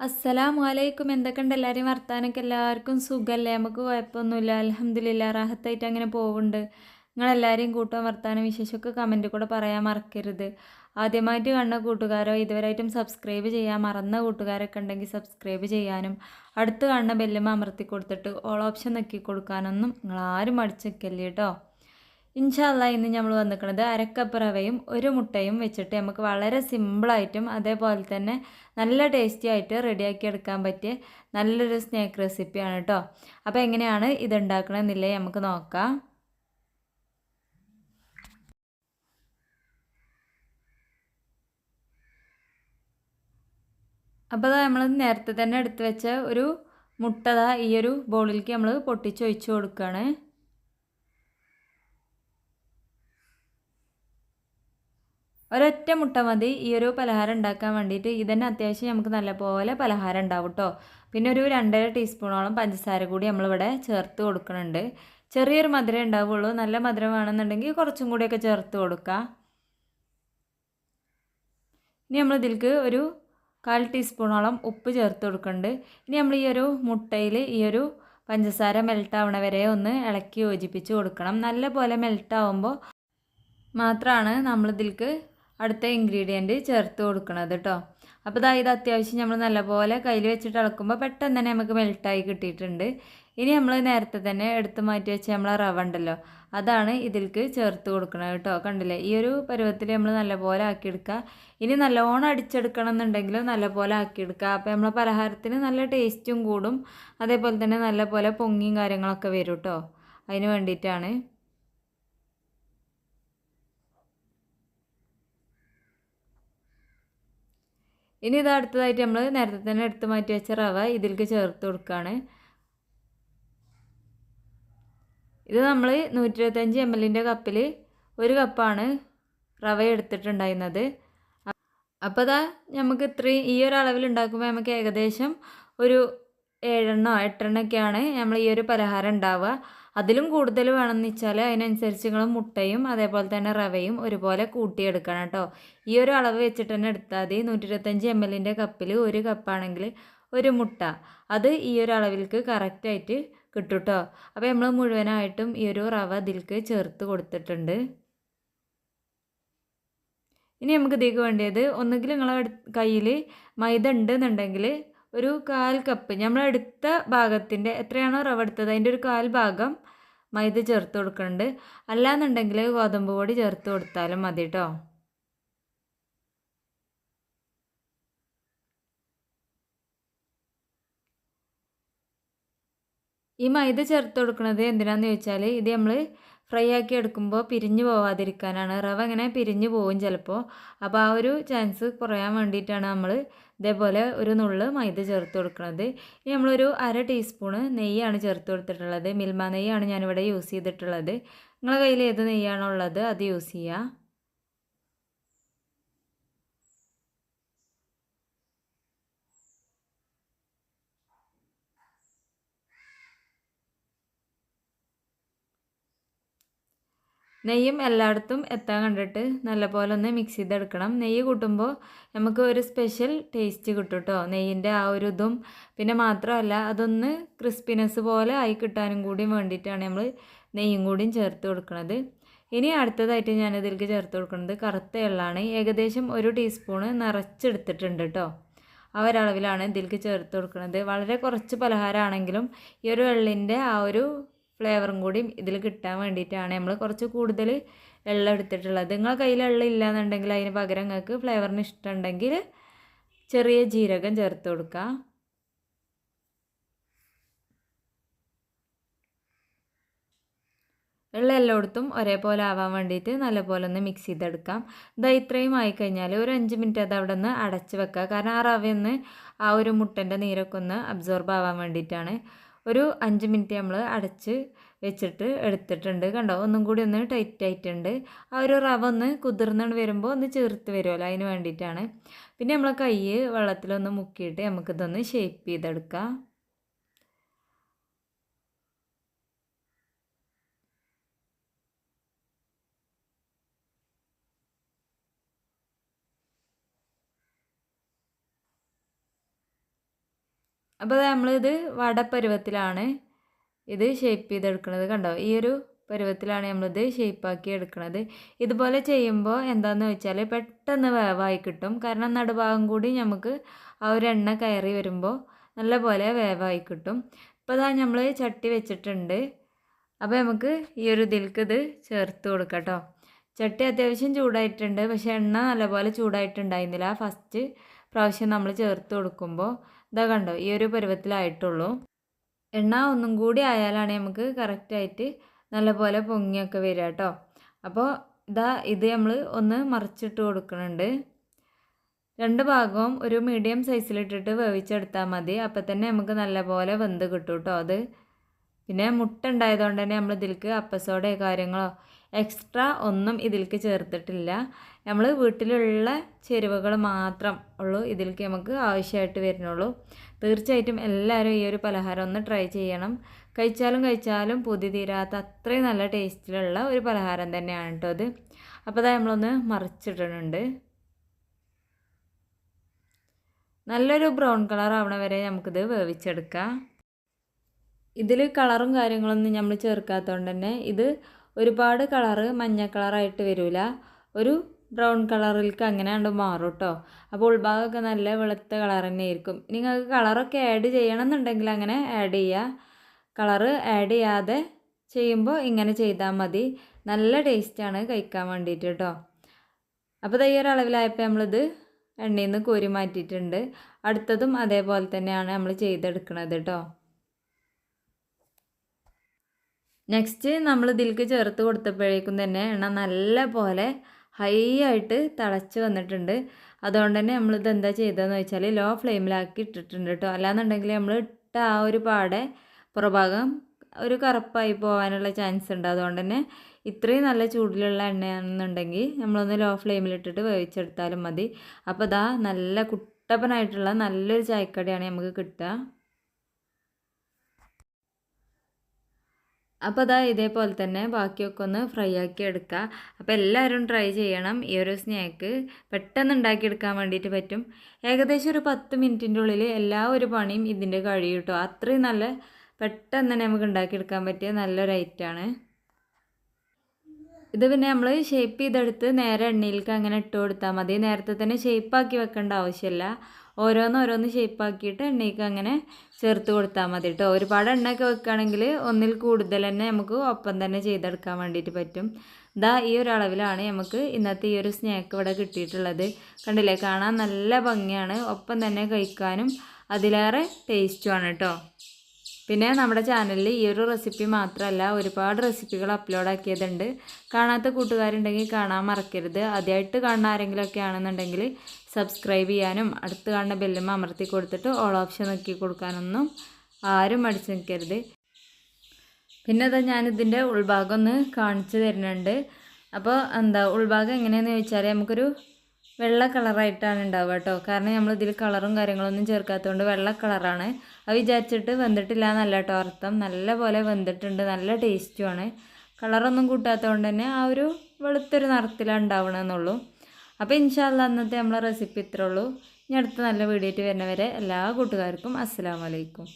അസ്സലാമു അലൈക്കും എന്തൊക്കെയുണ്ട് എല്ലാവരെയും വർത്താനൊക്കെ എല്ലാവർക്കും സുഖമല്ലേ? നമുക്ക് കുഴപ്പമൊന്നുമില്ല. അലഹമ്മദില്ല റാഹത്തായിട്ട് അങ്ങനെ പോകുന്നുണ്ട് നിങ്ങളെല്ലാവരെയും കൂട്ടാൻ വർത്താനം വിശേഷമൊക്കെ കമന്റ് കൂടെ പറയാൻ മറക്കരുത്. ആദ്യമായിട്ട് കണ്ട കൂട്ടുകാരോ ഇതുവരെയായിട്ടും സബ്സ്ക്രൈബ് ചെയ്യാൻ മറന്ന കൂട്ടുകാരൊക്കെ ഉണ്ടെങ്കിൽ സബ്സ്ക്രൈബ് ചെയ്യാനും അടുത്ത് കാണുന്ന ബെല്ലുമ അമർത്തി കൊടുത്തിട്ട് ഓൾ ഓപ്ഷൻ നക്കി കൊടുക്കാനൊന്നും നിങ്ങളാരും മടിച്ച് നിൽക്കല്ലേ കേട്ടോ ഇൻഷാല്ല ഇന്ന് നമ്മൾ വന്നിരിക്കുന്നത് അരക്കപ്പ് റവയും ഒരു മുട്ടയും വെച്ചിട്ട് നമുക്ക് വളരെ സിമ്പിളായിട്ടും അതേപോലെ തന്നെ നല്ല ടേസ്റ്റി ആയിട്ട് റെഡിയാക്കി എടുക്കാൻ പറ്റിയ നല്ലൊരു സ്നാക്ക് റെസിപ്പിയാണ് കേട്ടോ അപ്പോൾ എങ്ങനെയാണ് ഇത് ഉണ്ടാക്കണമെന്നില്ലേ നമുക്ക് നോക്കാം. അപ്പോൾ നമ്മൾ നേരത്തെ തന്നെ എടുത്ത് വെച്ച ഒരു മുട്ട ഈ ഒരു ബോളിലേക്ക് നമ്മൾ പൊട്ടിച്ചൊഴിച്ച് കൊടുക്കുകയാണ് ഒരൊറ്റ മുട്ട മതി. ഈ ഒരു പലഹാരം ഉണ്ടാക്കാൻ വേണ്ടിയിട്ട് ഇതന്നെ അത്യാവശ്യം നമുക്ക് നല്ലപോലെ പലഹാരം ഉണ്ടാവും കേട്ടോ പിന്നെ ഒരു രണ്ടര ടീസ്പൂണോളം പഞ്ചസാര കൂടി നമ്മളിവിടെ ചേർത്ത് കൊടുക്കുന്നുണ്ട്. ചെറിയൊരു മധുരം ഉണ്ടാവുള്ളൂ. നല്ല മധുരം വേണമെന്നുണ്ടെങ്കിൽ കുറച്ചും കൂടിയൊക്കെ ചേർത്ത് കൊടുക്കുക ഇനി നമ്മൾ ഒരു കാൽ ടീസ്പൂണോളം ഉപ്പ് ചേർത്ത് കൊടുക്കുന്നുണ്ട്. ഇനി നമ്മൾ ഈ ഒരു മുട്ടയിൽ ഈ ഒരു പഞ്ചസാര മെൽട്ടാവണ വരെ ഒന്ന് ഇളക്കി യോജിപ്പിച്ച് കൊടുക്കണം. നല്ല പോലെ മെൽട്ടാവുമ്പോൾ മാത്രമാണ് നമ്മളിതിലേക്ക് അടുത്ത ഇൻഗ്രീഡിയന്റ് ചേർത്ത് കൊടുക്കണത് കേട്ടോ അപ്പോൾ ഇതാ ഇത് അത്യാവശ്യം നമ്മൾ നല്ലപോലെ കയ്യിൽ വെച്ചിട്ട് ഇളക്കുമ്പോൾ പെട്ടെന്ന് തന്നെ നമുക്ക് മെൽട്ടായി കിട്ടിയിട്ടുണ്ട്. ഇനി നമ്മൾ നേരത്തെ തന്നെ എടുത്ത് മാറ്റി വെച്ച നമ്മൾ റവ ഉണ്ടല്ലോ അതാണ് ഇതിൽക്ക് ചേർത്ത് കൊടുക്കണത് കേട്ടോ കണ്ടില്ലേ? ഈ ഒരു പരുവത്തിൽ നമ്മൾ നല്ലപോലെ ആക്കിയെടുക്കുക. ഇനി നല്ലോണം അടിച്ചെടുക്കണം എന്നുണ്ടെങ്കിലും നല്ലപോലെ ആക്കിയെടുക്കുക. അപ്പോൾ നമ്മളെ പലഹാരത്തിന് നല്ല ടേസ്റ്റും കൂടും. അതേപോലെ തന്നെ നല്ലപോലെ പൊങ്ങിയും കാര്യങ്ങളൊക്കെ വരും കേട്ടോ അതിന് വേണ്ടിയിട്ടാണ്. ഇനി ഇത് അടുത്തതായിട്ട് നമ്മൾ നേരത്തെ തന്നെ എടുത്ത് മാറ്റി വെച്ച റവ ഇതിലേക്ക് ചേർത്ത് കൊടുക്കുകയാണ് ഇത് നമ്മൾ നൂറ്റി ഇരുപത്തഞ്ച് എം എല്ലിന്റെ കപ്പിൽ ഒരു കപ്പാണ് റവ എടുത്തിട്ടുണ്ടായിരുന്നത്. അപ്പോൾ അതാ നമുക്ക് ഇത്രയും ഈ ഒരു അളവിൽ ഉണ്ടാക്കുമ്പോൾ നമുക്ക് ഏകദേശം ഒരു ഏഴെണ്ണോ എട്ടെണ്ണൊക്കെയാണ് നമ്മൾ ഈ ഒരു പലഹാരം ഉണ്ടാവുക. അതിലും കൂടുതൽ വേണമെന്ന് വെച്ചാൽ അതിനനുസരിച്ച് നിങ്ങൾ മുട്ടയും അതേപോലെ തന്നെ റവയും ഒരുപോലെ കൂട്ടിയെടുക്കണം കേട്ടോ. ഈ ഒരു അളവ് വെച്ചിട്ട് തന്നെ എടുത്താൽ മതി. നൂറ്റി ഇരുപത്തഞ്ച് എം എല്ലിന്റെ കപ്പിൽ ഒരു കപ്പാണെങ്കിൽ ഒരു മുട്ട. അത് ഈ ഒരു അളവിലേക്ക് കറക്റ്റായിട്ട് കിട്ടും കേട്ടോ. അപ്പോൾ നമ്മൾ മുഴുവനായിട്ടും ഈ ഒരു റവ ഇതിലേക്ക് ചേർത്ത് കൊടുത്തിട്ടുണ്ട്. ഇനി നമുക്ക് ഇതിലേക്ക് വേണ്ടിയത് ഒന്നുകിൽ നിങ്ങളെ കയ്യിൽ മൈദ ഉണ്ടെന്നുണ്ടെങ്കിൽ ഒരു കാൽ കപ്പ്. നമ്മൾ എടുത്ത ഭാഗത്തിന്റെ എത്രയാണോ റവ എടുത്തത് അതിന്റെ ഒരു കാൽ ഭാഗം മൈദ ചേർത്ത് കൊടുക്കുന്നുണ്ട് അല്ലാന്നുണ്ടെങ്കിൽ ഗോതമ്പ് പൊടി ചേർത്ത് കൊടുത്താലും മതി കേട്ടോ ഈ മൈദ ചേർത്ത് കൊടുക്കുന്നത് എന്തിനാന്ന് ചോദിച്ചാൽ ഇത് നമ്മൾ ഫ്രൈ ആക്കി എടുക്കുമ്പോൾ പിരിഞ്ഞു പോവാതിരിക്കാനാണ്. റവ ഇങ്ങനെ പിരിഞ്ഞു പോവും ചിലപ്പോൾ അപ്പോൾ ആ ഒരു ചാൻസ് കുറയാൻ വേണ്ടിയിട്ടാണ് നമ്മൾ ഇതേപോലെ ഒരു നുള്ള് മൈദ ചേർത്ത് കൊടുക്കുന്നത് ഇനി നമ്മളൊരു അര ടീസ്പൂണ് നെയ്യാണ് ചേർത്ത് കൊടുത്തിട്ടുള്ളത്. മിൽമ നെയ്യാണ് ഞാനിവിടെ യൂസ് ചെയ്തിട്ടുള്ളത്. നിങ്ങളുടെ കയ്യിൽ ഏത് നെയ്യാണോ ഉള്ളത് അത് യൂസ് ചെയ്യുക നെയ്യും എല്ലായിടത്തും എത്താൻ കണ്ടിട്ട് നല്ലപോലെ ഒന്ന് മിക്സ് ചെയ്തെടുക്കണം. നെയ്യ് കൂട്ടുമ്പോൾ നമുക്ക് ഒരു സ്പെഷ്യൽ ടേസ്റ്റ് കിട്ടും കേട്ടോ നെയ്യിന്റെ ആ ഒരു ഇതും. പിന്നെ മാത്രമല്ല അതൊന്ന് ക്രിസ്പിനെസ് പോലെ ആയി കിട്ടാനും കൂടി വേണ്ടിയിട്ടാണ് നമ്മൾ നെയ്യും കൂടിയും ചേർത്ത് കൊടുക്കുന്നത് ഇനി അടുത്തതായിട്ട് ഞാൻ ഇതിലേക്ക് ചേർത്ത് കൊടുക്കുന്നത് കറുത്ത എള്ളാണ്. ഏകദേശം ഒരു ടീസ്പൂണ് നിറച്ചെടുത്തിട്ടുണ്ട് കേട്ടോ ആ ഒരളവിലാണ് ഇതിലേക്ക് ചേർത്ത് കൊടുക്കുന്നത് വളരെ കുറച്ച് പലഹാരമാണെങ്കിലും ഈ ഒരു വെള്ളിന്റെ ആ ഒരു ഫ്ലേവറും കൂടി ഇതിൽ കിട്ടാൻ വേണ്ടിയിട്ടാണ് നമ്മൾ കുറച്ച് കൂടുതൽ എള്ളം എടുത്തിട്ടുള്ളത്. നിങ്ങളെ കയ്യിൽ എള്ളം ഇല്ലാന്നുണ്ടെങ്കിൽ അതിന് പകരം നിങ്ങൾക്ക് ഫ്ലേവറിന് ഇഷ്ടമുണ്ടെങ്കിൽ ചെറിയ ജീരകം ചേർത്ത് കൊടുക്കുക വെള്ളം എല്ലായിടത്തും ഒരേപോലെ ആവാൻ വേണ്ടിയിട്ട് നല്ലപോലെ ഒന്ന് മിക്സ് ചെയ്തെടുക്കാം. ഇതാ ഇത്രയും ആയിക്കഴിഞ്ഞാൽ ഒരു അഞ്ച് മിനിറ്റ് അത് അവിടെ നിന്ന് അടച്ച് വെക്കുക കാരണം ആ റവയൊന്ന് ആ ഒരു മുട്ടന്റെ നീരൊക്കെ ഒന്ന് അബ്സോർബ് ആവാൻ വേണ്ടിയിട്ടാണ്. ഒരു അഞ്ച് മിനിറ്റ് നമ്മൾ അടച്ച് വെച്ചിട്ട് എടുത്തിട്ടുണ്ട്. കണ്ടോ? ഒന്നും കൂടി ഒന്ന് ടൈറ്റ് ആയിട്ടുണ്ട്. ആ ഒരു റവ ഒന്ന് കുതിർന്നു വരുമ്പോൾ ഒന്ന് ചേർത്ത് വരുമല്ലോ അതിന് വേണ്ടിയിട്ടാണ്. പിന്നെ നമ്മളെ കൈ വെള്ളത്തിലൊന്ന് മുക്കിയിട്ട് നമുക്കിതൊന്ന് ഷേപ്പ് ചെയ്തെടുക്കാം. അപ്പോൾ നമ്മളിത് വടപ്പരുവത്തിലാണ് ഇത് ഷേപ്പ് ചെയ്തെടുക്കുന്നത് കണ്ടോ? ഈ ഒരു പരുവത്തിലാണ് നമ്മളിത് ഷേപ്പാക്കി എടുക്കുന്നത് ഇതുപോലെ ചെയ്യുമ്പോൾ എന്താണെന്ന് വെച്ചാൽ പെട്ടെന്ന് വേവായി കിട്ടും. കാരണം നടുഭാഗം കൂടി നമുക്ക് ആ ഒരു എണ്ണ കയറി വരുമ്പോൾ നല്ല പോലെ വേവായി കിട്ടും. ഇപ്പോൾ ഇതാ നമ്മൾ ചട്ടി വെച്ചിട്ടുണ്ട്. അപ്പോൾ നമുക്ക് ഈ ഒരു ഇതിൽക്ക് ഇത് ചേർത്ത് കൊടുക്കാം ചട്ടി അത്യാവശ്യം ചൂടായിട്ടുണ്ട്. പക്ഷേ എണ്ണ നല്ലപോലെ ചൂടായിട്ടുണ്ടായിരുന്നില്ല. ഫസ്റ്റ് പ്രാവശ്യം നമ്മൾ ചേർത്ത് കൊടുക്കുമ്പോൾ ഇതാ കണ്ടോ ഈ ഒരു പരുവത്തിലായിട്ടുള്ളൂ. എണ്ണ ഒന്നും കൂടി ആയാലാണ് നമുക്ക് കറക്റ്റായിട്ട് നല്ലപോലെ പൊങ്ങിയൊക്കെ വരിക കേട്ടോ. അപ്പോൾ ഇതാ ഇത് നമ്മൾ ഒന്ന് മറിച്ചിട്ട് കൊടുക്കുന്നുണ്ട്. രണ്ട് ഭാഗവും ഒരു മീഡിയം സൈസിലിട്ടിട്ട് വേവിച്ചെടുത്താൽ മതി. അപ്പം തന്നെ നമുക്ക് നല്ലപോലെ വെന്ത് കിട്ടും കേട്ടോ അത്. പിന്നെ മുട്ട ഉണ്ടായതുകൊണ്ട് തന്നെ നമ്മൾ ഇതിലേക്ക് അപ്പസോഡയോ കാര്യങ്ങളോ എക്സ്ട്രാ ഒന്നും ഇതിലേക്ക് ചേർത്തിട്ടില്ല. നമ്മൾ വീട്ടിലുള്ള ചേരുവകൾ മാത്രം ഉള്ളൂ ഇതിലേക്ക് നമുക്ക് ആവശ്യമായിട്ട് വരുന്നുള്ളൂ. തീർച്ചയായിട്ടും എല്ലാവരും ഈ ഒരു പലഹാരം ഒന്ന് ട്രൈ ചെയ്യണം. കഴിച്ചാലും കഴിച്ചാലും പൊതി തീരാത്ത അത്രയും നല്ല ടേസ്റ്റിലുള്ള ഒരു പലഹാരം തന്നെയാണ് കേട്ടോ അത് അപ്പോൾ അതായത് നമ്മളൊന്ന് മറിച്ചിടുന്നുണ്ട് നല്ലൊരു ബ്രൗൺ കളർ ആവണ വരെ നമുക്കിത് വേവിച്ചെടുക്കാം. ഇതിൽ കളറും കാര്യങ്ങളൊന്നും നമ്മൾ ചേർക്കാത്തതുകൊണ്ട് തന്നെ ഇത് ഒരുപാട് കളറ് മഞ്ഞ കളറായിട്ട് വരില്ല ഒരു ബ്രൗൺ കളറിലേക്ക് അങ്ങനെ കണ്ട് മാറും കേട്ടോ അപ്പോൾ ഉൾഭാഗമൊക്കെ നല്ല വെളുത്ത കളർ തന്നെ ആയിരിക്കും. നിങ്ങൾക്ക് കളറൊക്കെ ആഡ് ചെയ്യണമെന്നുണ്ടെങ്കിൽ അങ്ങനെ ആഡ് ചെയ്യുക കളറ് ആഡ് ചെയ്യാതെ ചെയ്യുമ്പോൾ ഇങ്ങനെ ചെയ്താൽ മതി. നല്ല ടേസ്റ്റാണ് കഴിക്കാൻ വേണ്ടിയിട്ട് കേട്ടോ അപ്പോൾ അളവിലായപ്പോൾ നമ്മളിത് എണ്ണയിൽ നിന്ന് കോരി മാറ്റിയിട്ടുണ്ട്. അടുത്തതും അതേപോലെ തന്നെയാണ് നമ്മൾ ചെയ്തെടുക്കുന്നത് കേട്ടോ നെക്സ്റ്റ് നമ്മൾ ഇതിലേക്ക് ചേർത്ത് കൊടുത്തപ്പോഴേക്കും തന്നെ എണ്ണ നല്ല പോലെ ഹൈ ആയിട്ട് തിളച്ച് വന്നിട്ടുണ്ട്. അതുകൊണ്ട് തന്നെ നമ്മളിത് എന്താ ചെയ്തതെന്ന് വെച്ചാൽ ലോ ഫ്ലെയിമിലാക്കി ഇട്ടിട്ടുണ്ട് കേട്ടോ. അല്ലാന്നുണ്ടെങ്കിൽ നമ്മൾ ഇട്ട ആ ഒരു പാടെ പുറഭാഗം ഒരു കറുപ്പായി പോകാനുള്ള ചാൻസ് ഉണ്ട്. അതുകൊണ്ട് തന്നെ ഇത്രയും നല്ല ചൂടിലുള്ള എണ്ണയാണെന്നുണ്ടെങ്കിൽ നമ്മളൊന്ന് ലോ ഫ്ലെയിമിലിട്ടിട്ട് വേവിച്ചെടുത്താലും മതി. അപ്പോൾ ഇതാ നല്ല കുട്ടപ്പനായിട്ടുള്ള നല്ലൊരു ചായക്കടിയാണ് നമുക്ക് കിട്ടുക. അപ്പോൾ അതാ ഇതേപോലെ തന്നെ ബാക്കിയൊക്കെ ഒന്ന് ഫ്രൈ ആക്കി എടുക്കുക അപ്പോൾ എല്ലാവരും ട്രൈ ചെയ്യണം. ഈ ഒരു സ്നാക്ക് പെട്ടെന്ന് ഉണ്ടാക്കിയെടുക്കാൻ വേണ്ടിയിട്ട് പറ്റും. ഏകദേശം ഒരു പത്ത് മിനിറ്റിന്റെ ഉള്ളിൽ എല്ലാ ഒരു പണിയും ഇതിന്റെ കഴിയും കേട്ടോ അത്രയും നല്ല പെട്ടെന്ന് തന്നെ നമുക്ക് ഉണ്ടാക്കിയെടുക്കാൻ പറ്റിയ നല്ലൊരു ഐറ്റമാണ് ഇത് പിന്നെ നമ്മൾ ഷേപ്പ് ചെയ്തെടുത്ത് നേരെ എണ്ണയിലേക്ക് അങ്ങനെ ഇട്ട് കൊടുത്താൽ മതി. നേരത്തെ തന്നെ ഷേപ്പാക്കി വെക്കേണ്ട ആവശ്യമില്ല ഓരോന്ന് ഓരോന്ന് ഷേപ്പാക്കിയിട്ട് എണ്ണയ്ക്ക് അങ്ങനെ ചേർത്ത് കൊടുത്താൽ മതി കേട്ടോ ഒരുപാട് എണ്ണയൊക്കെ വെക്കുകയാണെങ്കിൽ ഒന്നിൽ കൂടുതൽ തന്നെ നമുക്ക് ഒപ്പം തന്നെ ചെയ്തെടുക്കാൻ വേണ്ടിയിട്ട് പറ്റും. ഇതാ ഈ ഒരു അളവിലാണ് നമുക്ക് ഇന്നത്തെ ഈ ഒരു സ്നാക്ക് ഇവിടെ കിട്ടിയിട്ടുള്ളത്. കണ്ടില്ലേ? കാണാൻ നല്ല ഭംഗിയാണ്. ഒപ്പം തന്നെ കഴിക്കാനും അതിലേറെ ടേസ്റ്റുമാണ് കേട്ടോ പിന്നെ നമ്മുടെ ചാനലിൽ ഈ ഒരു റെസിപ്പി മാത്രമല്ല ഒരുപാട് റെസിപ്പികൾ അപ്ലോഡ് ആക്കിയതുണ്ട്. കാണാത്ത കൂട്ടുകാരുണ്ടെങ്കിൽ കാണാൻ മറക്കരുത്. ആദ്യമായിട്ട് കാണുന്ന ആരെങ്കിലുമൊക്കെ ആണെന്നുണ്ടെങ്കിൽ സബ്സ്ക്രൈബ് ചെയ്യാനും അടുത്ത് കാണുന്ന ബെല്ലും അമർത്തി കൊടുത്തിട്ട് ഓൾ ഓപ്ഷൻ നോക്കി കൊടുക്കാനൊന്നും ആരും മടിച്ചു നിൽക്കരുത്. പിന്നെ അതാ ഞാനിതിന്റെ ഉൾഭാഗം ഒന്ന് കാണിച്ചു തരുന്നുണ്ട്. അപ്പോൾ എന്താ ഉൾഭാഗം എങ്ങനെയാണെന്ന് ചോദിച്ചാൽ നമുക്കൊരു വെള്ള കളറായിട്ടാണ് ഉണ്ടാവുക കേട്ടോ. കാരണം നമ്മൾ ഇതിൽ കളറും കാര്യങ്ങളൊന്നും ചേർക്കാത്തതുകൊണ്ട് വെള്ള കളറാണ്. അത് വിചാരിച്ചിട്ട് വെന്തിട്ടില്ല എന്നല്ല കേട്ടോ അർത്ഥം. നല്ല പോലെ വെന്തിട്ടുണ്ട് നല്ല ടേസ്റ്റുമാണ് കളറൊന്നും കൂട്ടാത്തതുകൊണ്ട് തന്നെ ആ ഒരു വെളുത്തൊരു നിറത്തിലാണ് ഉണ്ടാവണമെന്നുള്ളൂ അപ്പോൾ ഇൻഷാല്ല അന്നത്തെ നമ്മളെ റെസിപ്പി ഇത്രയുള്ളൂ ഇനി അടുത്ത നല്ല വീഡിയോ ആയിട്ട് വരുന്നവരെ എല്ലാ കൂട്ടുകാർക്കും അസ്സാം വലൈക്കും